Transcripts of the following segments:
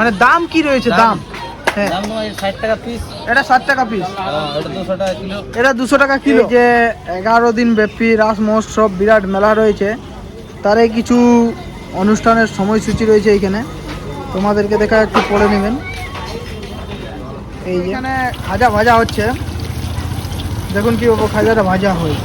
মানে দাম কি রয়েছে? দাম। হ্যাঁ। এটা ষাট টাকা পিস এটা দুশো টাকা কিলো। এটা দুশো টাকা যে এগারো দিন ব্যাপী রাস মহোৎসব বিরাট মেলা রয়েছে। তারে কিছু অনুষ্ঠানের সময়সূচি রয়েছে এইখানে। তোমাদেরকে দেখা একটু পড়ে নেবেন। এই যে এখানে খাজা ভাজা হচ্ছে। দেখুন কি ওপর খাজাটা ভাজা হয়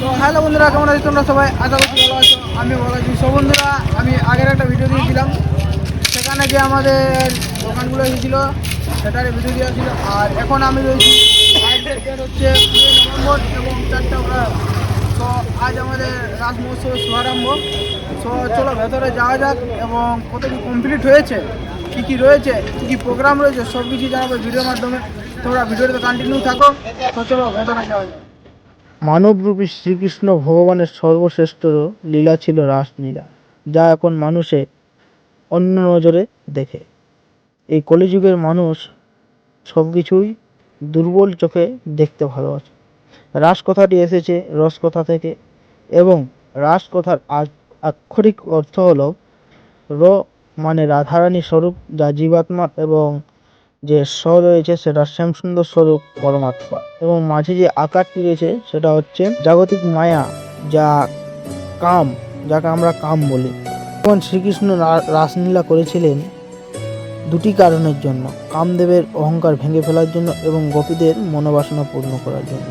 তো হ্যালো বন্ধুরা কেমন আছো তোমরা সবাই? আশা করছি ভালো আছো। আমি ভালো আছি সব বন্ধুরা, আমি আগের একটা ভিডিও দিয়েছিলাম। সেখানে যে আমাদের দোকানগুলো এসেছিল, সেটার ভিডিও দেওয়া ছিল আর এখন আমি রয়েছি হচ্ছে কুড়ি নভেম্বর এবং চারটা তো আজ আমাদের রাস মহোৎসবের শুভারম্ভ। তো চলো ভেতরে যাওয়া যাক এবং কত কি কমপ্লিট হয়েছে, কী কী রয়েছে, কী কী প্রোগ্রাম রয়েছে সব কিছু জানাব ভিডিওর মাধ্যমে। তোমরা ভিডিওতে কন্টিনিউ থাকো। তো চলো ভেতরে যাওয়া যাক। মানবরূপী শ্রীকৃষ্ণ ভগবানের সর্বশ্রেষ্ঠ লীলা ছিল রাসলীলা, যা এখন মানুষে অন্য নজরে দেখে। এই কলিযুগের মানুষ সব কিছুই দুর্বল চোখে দেখতে ভালোবাসে। রাস কথাটি এসেছে রস কথা থেকে এবং রাস কথার আক্ষরিক অর্থ হলো র মানে রাধারানী স্বরূপ, যা জীবাত্মা এবং যে স রয়েছে সেটা শ্যামসুন্দর স্বরূপ পরমাত্মা। এবং মাঝে যে আকারটি রয়েছে সেটা হচ্ছে জাগতিক মায়া, যা কাম, যাকে আমরা কাম বলি। তখন শ্রীকৃষ্ণ রাসলীলা করেছিলেন দুটি কারণের জন্য, কামদেবের অহংকার ভেঙে ফেলার জন্য এবং গোপীদের মনোবাসনা পূর্ণ করার জন্য।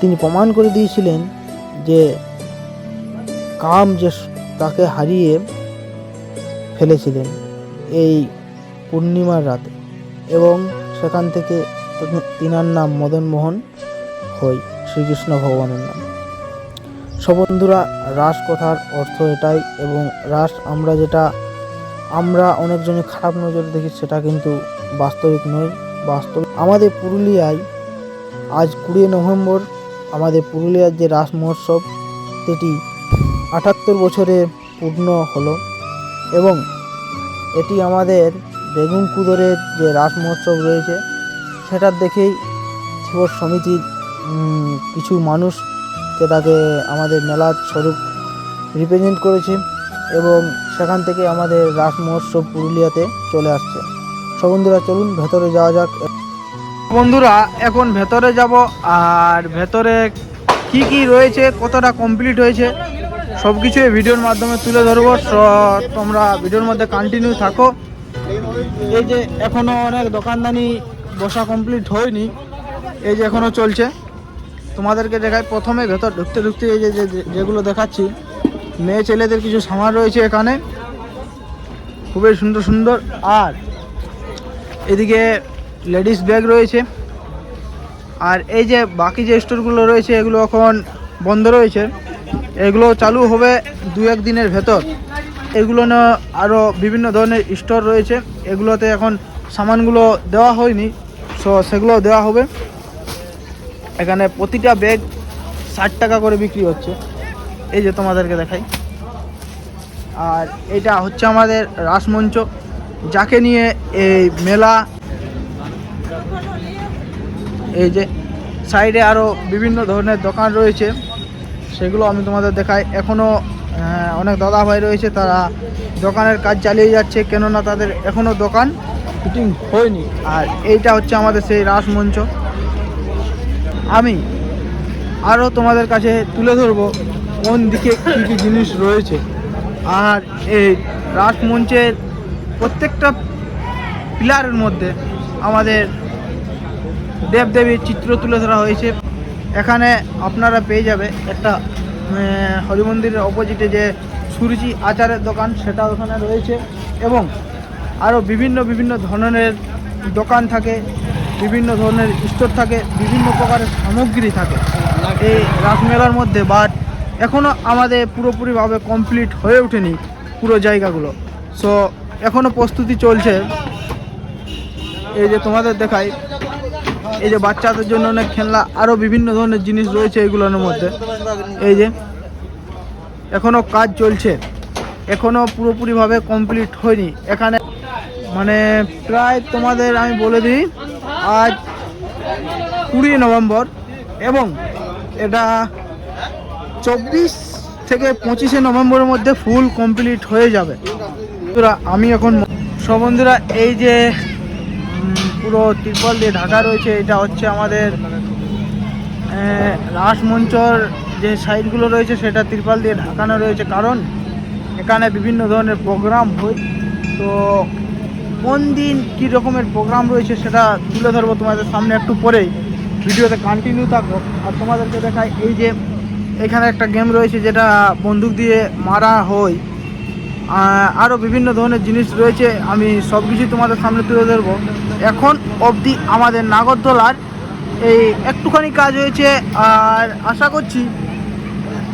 তিনি প্রমাণ করে দিয়েছিলেন যে কাম যে তাকে হারিয়ে ফেলেছিলেন এই পূর্ণিমার রাতে। এবং সেখান থেকে তিনার নাম মদন মোহন হই, শ্রীকৃষ্ণ ভগবানের নাম। সব বন্ধুরা, রাস কথার অর্থ এটাই এবং রাস আমরা যেটা, আমরা অনেকজনে খারাপ নজরে দেখি সেটা কিন্তু বাস্তবিক নয়, বাস্তব আমাদের পুরুলিয়ায় আজ কুড়ি নভেম্বর, আমাদের পুরুলিয়ার যে রাস মহোৎসব, সেটি আটাত্তর বছরে পূর্ণ হলো এবং এটি আমাদের বেগুন কুদরের যে রাস মহোৎসব রয়েছে সেটার দেখেই শিবর সমিতির কিছু মানুষ সেটাকে আমাদের মেলার স্বরূপ রিপ্রেজেন্ট করেছে এবং সেখান থেকে আমাদের রাস মহোৎসব পুরুলিয়াতে চলে আসছে। সব বন্ধুরা, চলুন ভেতরে যাওয়া যাক। বন্ধুরা, এখন ভেতরে যাব, আর ভেতরে কি কি রয়েছে, কতটা কমপ্লিট হয়েছে সব কিছু ভিডিওর মাধ্যমে তুলে ধরবো। তোমরা ভিডিওর মধ্যে কন্টিনিউ থাকো। এই যে এখনও অনেক দোকানদানি বসা কমপ্লিট হয়নি। এই যে এখনও চলছে। তোমাদেরকে দেখাই, প্রথমে ভেতর ঢুকতে ঢুকতে এই যে- যেগুলো দেখাচ্ছি, মেয়ে ছেলেদের কিছু সামান রয়েছে এখানে। খুবই সুন্দর সুন্দর। আর এদিকে লেডিস ব্যাগ রয়েছে। আর এই যে বাকি যে স্টোরগুলো রয়েছে, এগুলো এখন বন্ধ রয়েছে। এগুলো চালু হবে দু এক দিনের ভেতর। এগুলো না আরও বিভিন্ন ধরনের স্টোর রয়েছে। এগুলোতে এখন সামানগুলো দেওয়া হয়নি সো সেগুলো দেওয়া হবে। এখানে প্রতিটা ব্যাগ ষাট টাকা করে বিক্রি হচ্ছে। এই যে তোমাদেরকে দেখাই। আর এটা হচ্ছে আমাদের রাসমঞ্চ। যাকে নিয়ে এই মেলা, এই যে সাইডে আরও বিভিন্ন ধরনের দোকান রয়েছে, সেগুলো আমি তোমাদের দেখাই। এখনও অনেক দাদা ভাই রয়েছে, তারা দোকানের কাজ চালিয়ে যাচ্ছে, কেননা তাদের এখনও দোকান ফিটিং হয়নি। আর এইটা হচ্ছে আমাদের সেই রাসমঞ্চ আমি আরও তোমাদের কাছে তুলে ধরবো কোন দিকে কী কী জিনিস রয়েছে। আর এই রাসমঞ্চের প্রত্যেকটা পিলারের মধ্যে আমাদের দেবদেবীর চিত্র তুলে ধরা হয়েছে। এখানে আপনারা পেয়ে যাবে একটা হরি মন্দিরের অপোজিটে যে সুরুচি আচারের দোকান সেটা ওখানে রয়েছে। এবং আরও বিভিন্ন বিভিন্ন ধরনের দোকান থাকে, বিভিন্ন ধরনের স্টোর থাকে, বিভিন্ন প্রকারের সামগ্রী থাকে এই রাসমেলার মধ্যে। বাট এখনও আমাদের পুরোপুরিভাবে কমপ্লিট হয়ে ওঠেনি পুরো জায়গাগুলো। সো এখনও প্রস্তুতি চলছে। এই যে তোমাদের দেখাই, এই যে বাচ্চাদের জন্য অনেক খেলনা আরও বিভিন্ন ধরনের জিনিস রয়েছে এইগুলোর মধ্যে। এই যে এখনও কাজ চলছে। এখনও পুরোপুরিভাবে কমপ্লিট হয়নি। এখানে মানে প্রায় তোমাদের আমি বলে দিই, আজ কুড়ি নভেম্বর এবং এটা চব্বিশ থেকে পঁচিশে নভেম্বরের মধ্যে ফুল কমপ্লিট হয়ে যাবে। আমি এখন বন্ধুরা, এই যে পুরো তিরপল দিয়ে ঢাকা রয়েছে, এটা হচ্ছে আমাদের রাসমঞ্চর যে সাইডগুলো রয়েছে সেটা ত্রিপাল দিয়ে ঢাকানো রয়েছে। কারণ এখানে বিভিন্ন ধরনের প্রোগ্রাম হয়। তো কোন দিন কী রকমের প্রোগ্রাম রয়েছে সেটা তুলে ধরবো তোমাদের সামনে একটু পরেই। ভিডিওতে কন্টিনিউ থাকো। আর তোমাদেরকে দেখায় এই যে এখানে একটা গেম রয়েছে যেটা বন্দুক দিয়ে মারা হয়। আরও বিভিন্ন ধরনের জিনিস রয়েছে। আমি সব কিছুই তোমাদের সামনে তুলে ধরবো। এখন অবধি আমাদের নাগরদোলার এই একটুখানি কাজ হয়েছে। আর আশা করছি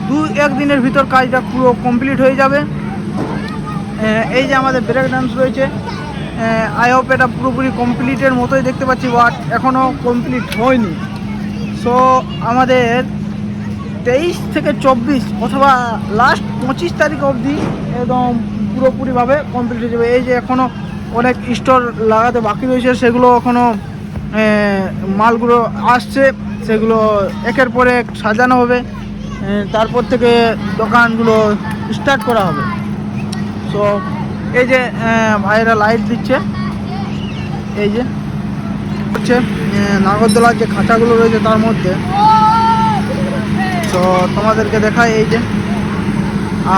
দু এক দিনের ভিতর কাজটা পুরো কমপ্লিট হয়ে যাবে। এই যে আমাদের ব্রেক ডান্স রয়েছে আই হোপ এটা পুরোপুরি কমপ্লিটের মতোই দেখতে পাচ্ছি বাট এখনও কমপ্লিট হয়নি। সো আমাদের তেইশ থেকে চব্বিশ অথবা লাস্ট পঁচিশ তারিখ অবধি একদম পুরোপুরিভাবে কমপ্লিট হয়ে যাবে। এই যে এখনও অনেক স্টোর লাগাতে বাকি রয়েছে, সেগুলো এখনও মালগুলো আসছে, সেগুলো একের পর এক সাজানো হবে। তারপর থেকে দোকানগুলো স্টার্ট করা হবে। সো এই যে আহ, ভাইয়েরা লাইট দিচ্ছে। এই যে হচ্ছে নাগরদোলার যে খাঁচাগুলো রয়েছে তার মধ্যে। তো তোমাদেরকে দেখাই এই যে।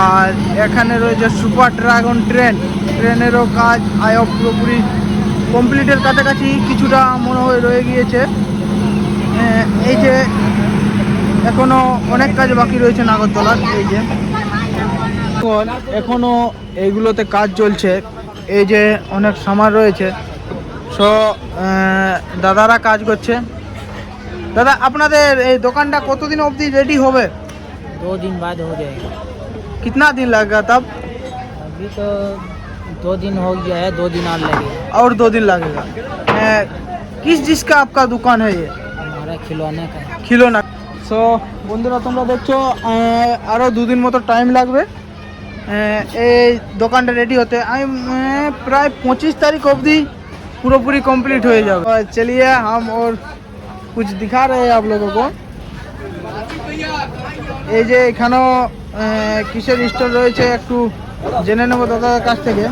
আর এখানে রয়েছে সুপার ড্রাগন ট্রেন ট্রেনেরও কাজ আয়ব পুরোপুরি কমপ্লিটের কাছাকাছি কিছুটা মনে হয় রয়ে গিয়েছে। এই যে এখনো অনেক কাজ বাকি রয়েছে নাগরদোলার এই যে এখন এখনো এইগুলোতে কাজ চলছে এই যে অনেক সামান রয়েছে সো দাদারা কাজ করছে দাদা আপনাদের এই দোকানটা কতদিন অবধি রেডি হবে दो दिन बाद हो जाएगा कितना दिन लगेगा तब अभी तो दो दिन हो गया है दो दिन और लगेगा और दो दिन लगेगा अ, किस जिसका आपका दुकान है ये हमारा खिलौने का है। সো বন্ধুরা, তোমরা দেখছ আরও দুদিন মতো টাইম লাগবে। এই দোকানটা রেডি হতে। আমি প্রায় পঁচিশ তারিখ অবধি পুরোপুরি কমপ্লিট হয়ে যাবে। চলিয়ে হাম ওর কুছ দিখা রে আপলোক এই যে এখানেও কিসের স্টোর রয়েছে একটু জেনে নেব দাদার কাছ থেকে।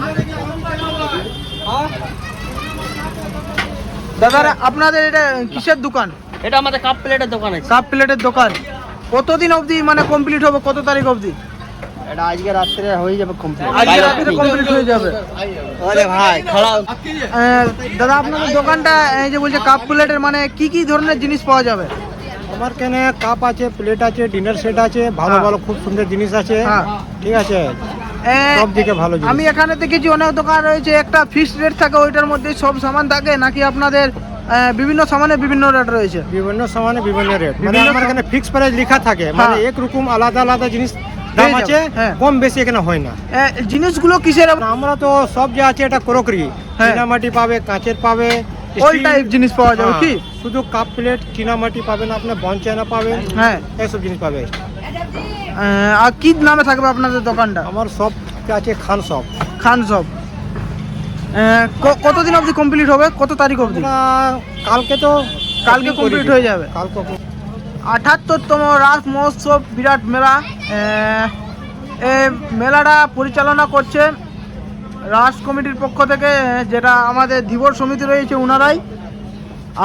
দাদারা, আপনাদের এটা কিসের দোকান? এটা আমাদের কাপ প্লেটের দোকান আছে। কাপ প্লেটের দোকান। কতদিন অবধি মানে কমপ্লিট হবে কত তারিখ অবধি? এটা আজকে রাত্রে হয়ে যাবে কমপ্লিট আজকে রাত্রে কমপ্লিট হয়ে যাবে। আরে ভাই খাড়া দাদা আপনাদের দোকানটা এই যে বলছে কাপ প্লেটের মানে কি কি ধরনের জিনিস পাওয়া যাবে? আমার কেনে কাপ আছে প্লেট আছে ডিনার সেট আছে ভালো হ্যাঁ। ভালো খুব সুন্দর জিনিস আছে। হ্যাঁ। ঠিক আছে? ভালো আমি এখানে দেখেছি অনেক দোকান রয়েছে একটা ফিক্সড রেট থাকে ওইটার মধ্যে সব সামান থাকে নাকি আপনাদের বিভিন্ন সামানে বিভিন্ন রেট রয়েছে। বিভিন্ন সামানে বিভিন্ন রেট মানে আমার এখানে ফিক্স প্রাইস লেখা থাকে। মানে হ্যাঁ। এক রকম আলাদা আলাদা জিনিস দাম আছে হ্যাঁ। কম বেশি এখানে হয় না। জিনিসগুলো কিসের? আমরা তো সব যে আছে এটা ক্রোকরি। হ্যাঁ। চীনামাটি পাবে কাঁচের পাবে অল টাইপ জিনিস পাওয়া যাবে কি? শুধু কাপ প্লেট চীনামাটি পাবেন আপনার বনচায়না পাবেন হ্যাঁ। এইসব জিনিস পাবে। আর কি নামে থাকবে আপনাদের দোকানটা? আমার সব আছে খান সব খান সব কতদিন অবধি কমপ্লিট হবে? কত তারিখ অবধি? কালকে তো কালকে কমপ্লিট হয়ে যাবে। কালকে আঠাত্তরতম রাস মহোৎসব বিরাট মেলা। মেলাটা পরিচালনা করছে রাস কমিটির পক্ষ থেকে যেটা আমাদের ধীবর সমিতি রয়েছে ওনারাই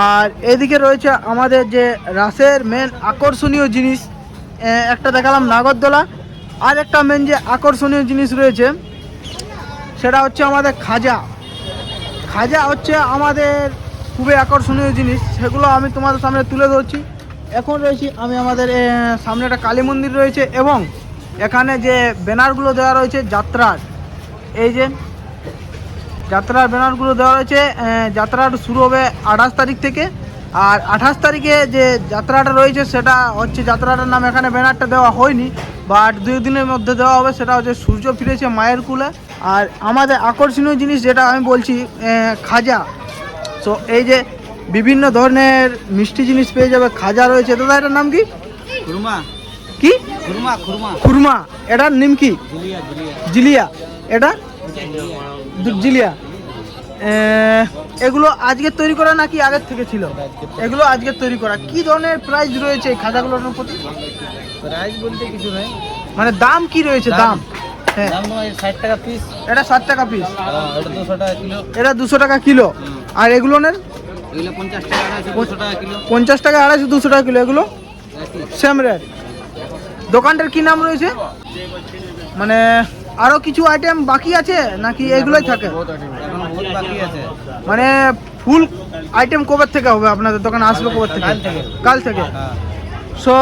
আর এদিকে রয়েছে আমাদের যে রাসের মেন আকর্ষণীয় জিনিস একটা দেখালাম নাগরদোলা। আর একটা মেন যে আকর্ষণীয় জিনিস রয়েছে সেটা হচ্ছে আমাদের খাজা। খাজা হচ্ছে আমাদের খুবই আকর্ষণীয় জিনিস, সেগুলো আমি তোমাদের সামনে তুলে ধরছি। এখন রয়েছি আমি আমাদের সামনে একটা কালী মন্দির রয়েছে এবং এখানে যে ব্যানারগুলো দেওয়া রয়েছে যাত্রার, এই যে যাত্রার ব্যানারগুলো দেওয়া রয়েছে যাত্রাটা শুরু হবে আঠাশ তারিখ থেকে। আর আঠাশ তারিখে যে যাত্রাটা রয়েছে সেটা হচ্ছে যাত্রাটার নাম এখানে ব্যানারটা দেওয়া হয়নি বাট দুই দিনের মধ্যে দেওয়া হবে, সেটা হচ্ছে সূর্য ফিরেছে মায়ের কুলে। আর আমাদের আকর্ষণীয় জিনিস যেটা আমি বলছি খাজা। সো এই যে বিভিন্ন ধরনের মিষ্টি জিনিস পেয়ে যাবে খাজা রয়েছে। দাদা এটার নাম কি? খুরমা। কি? খুরমা খুরমা। খুরমা। এটার নিম কি? জুলিয়া এটা? জিলিয়া। এগুলো আজকের তৈরি করা নাকি আগের থেকে ছিল? এগুলো আজকের তৈরি করা। কি ধরনের প্রাইস রয়েছে এই খাজাগুলোর প্রতি? প্রাইস বলতে কিছু নেই। মানে দাম কি রয়েছে? দাম। দাম তোমার ষাট টাকা পিস এটা ষাট টাকা পিস এটা দুশো টাকা কিলো। এটা দুশো টাকা কিলো। আর এগুলো টাকা আড়াইশো দুশো টাকা কিলো। পঞ্চাশ টাকা আড়াইশো দুশো টাকা কিলো। এগুলো? সেম রেট দোকানটার কি নাম রয়েছে? মানে আরও কিছু আইটেম বাকি আছে? নাকি এগুলোই থাকে? মানে ফুল আইটেম কবে থেকে হবে আপনাদের দোকানে? আসবে কবে থেকে? কাল থেকে। কাল হ্যাঁ। সো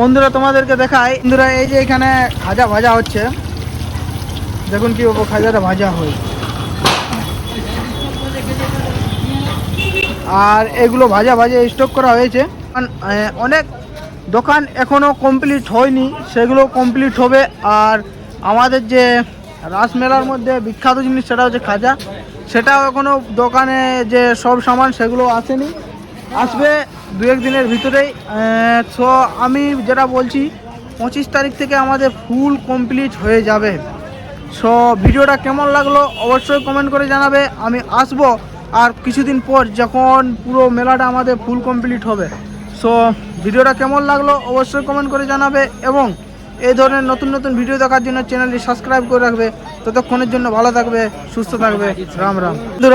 বন্ধুরা তোমাদেরকে দেখাই। বন্ধুরা এই যে এখানে খাজা ভাজা হচ্ছে। দেখুন কি ওপর খাজাটা ভাজা হয় আর এগুলো ভাজা ভাজা স্টক করা হয়েছে। অনেক দোকান এখনও কমপ্লিট হয়নি, সেগুলো কমপ্লিট হবে। আর আমাদের যে রাসমেলার মধ্যে বিখ্যাত জিনিস সেটা হচ্ছে খাজা। সেটাও এখনও দোকানে যে সব সামান সেগুলো আসেনি। আসবে দু এক দিনের ভিতরেই। সো আমি যেটা বলছি, পঁচিশ তারিখ থেকে আমাদের ফুল কমপ্লিট হয়ে যাবে। সো ভিডিওটা কেমন লাগল অবশ্যই কমেন্ট করে জানাবে। আমি আসব আর কিছুদিন পর যখন পুরো মেলাটা আমাদের ফুল কমপ্লিট হবে। সো ভিডিওটা কেমন লাগল অবশ্যই কমেন্ট করে জানাবে এবং এই ধরনের নতুন নতুন ভিডিও দেখার জন্য চ্যানেলটি সাবস্ক্রাইব করে রাখবে। ততক্ষণের জন্য ভালো থাকবে, সুস্থ থাকবে। রাম রাম।